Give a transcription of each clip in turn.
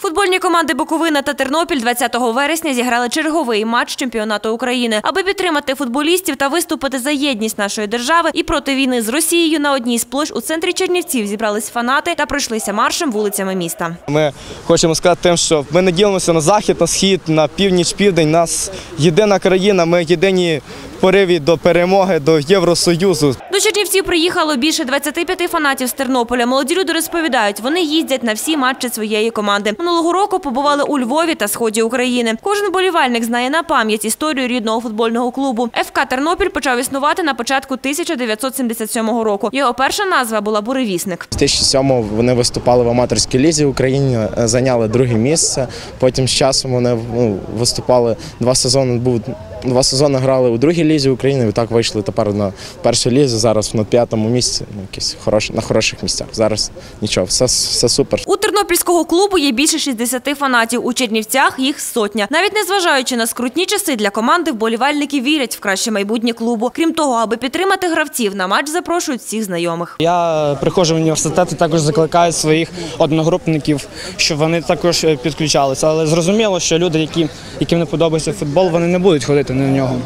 Футбольні команди Буковина та Тернопіль 20 вересня зіграли черговий матч чемпіонату України, аби підтримати футболістів та виступити за єдність нашої держави і проти війни з Росією на одній з площ у центрі Чернівців зібрались фанати та пройшлися маршем вулицями міста. Ми хочемо сказати тим, що ми не ділимося на захід, на схід, на північ, південь. Нас єдина країна, ми єдині пориві до перемоги, до Євросоюзу. До Чернівців приїхало більше 25 фанатів з Тернополя. Молоді люди розповідають, вони їздять на всі матчі своєї команди. Минулого року побували у Львові та сході України. Кожен болівальник знає на пам'ять історію рідного футбольного клубу. ФК Тернопіль почав існувати на початку 1977 року. Його перша назва була Буревісник. З 2007 вони виступали в аматорській лізі України, е, зайняли друге місце. Потім з часом вони ну, виступали два сезони. Був два сезони грали у другій лізі України. І так вийшли тепер на першу лізу. Зараз на п'ятому місці. Ну, якісь хороші на хороших місцях. Зараз нічого, все, все супер. Тернопільського клубу є більше 60 фанатів. У Чернівцях їх сотня. Навіть незважаючи на скрутні часи для команди, вболівальники вірять в краще майбутнє клубу. Крім того, аби підтримати гравців, на матч запрошують всіх знайомих. Я приходжу в університет і також закликаю своїх одногрупників, щоб вони також е, підключалися. Але зрозуміло, що люди, які, яким не подобається футбол, вони не будуть ходити на нього.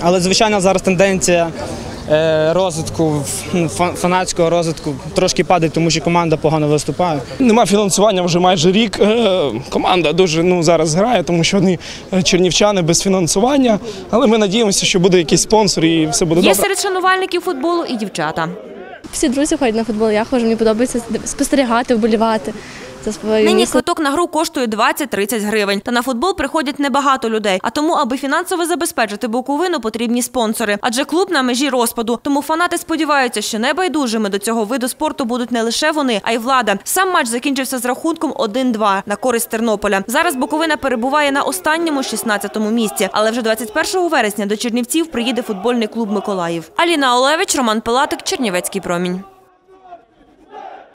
Але звичайно, зараз тенденція розвитку, ну, фанатського розвитку трошки падає, тому що команда погано виступає. Нема фінансування вже майже рік. Е, Команда дуже ну зараз грає, тому що вони е, чернівчани без фінансування. Але ми надіємося, що буде якийсь спонсор і все буде Є добре. серед шанувальників футболу і дівчата. Всі друзі ходять на футбол, я ходжу, мені подобається спостерігати, вболівати за своє Нині місто. квиток на гру коштує 20-30 гривень. Та на футбол приходять небагато людей. А тому, аби фінансово забезпечити Буковину, потрібні спонсори. Адже клуб на межі розпаду. Тому фанати сподіваються, що небайдужими до цього виду спорту будуть не лише вони, а й влада. Сам матч закінчився з рахунком 1-2 на користь Тернополя. Зараз Буковина перебуває на останньому 16-му місці. Але вже 21 вересня до Чернівців приїде футбольний клуб Миколаїв. Аліна Олевич, Роман Пилатик, Чернівецький промінь.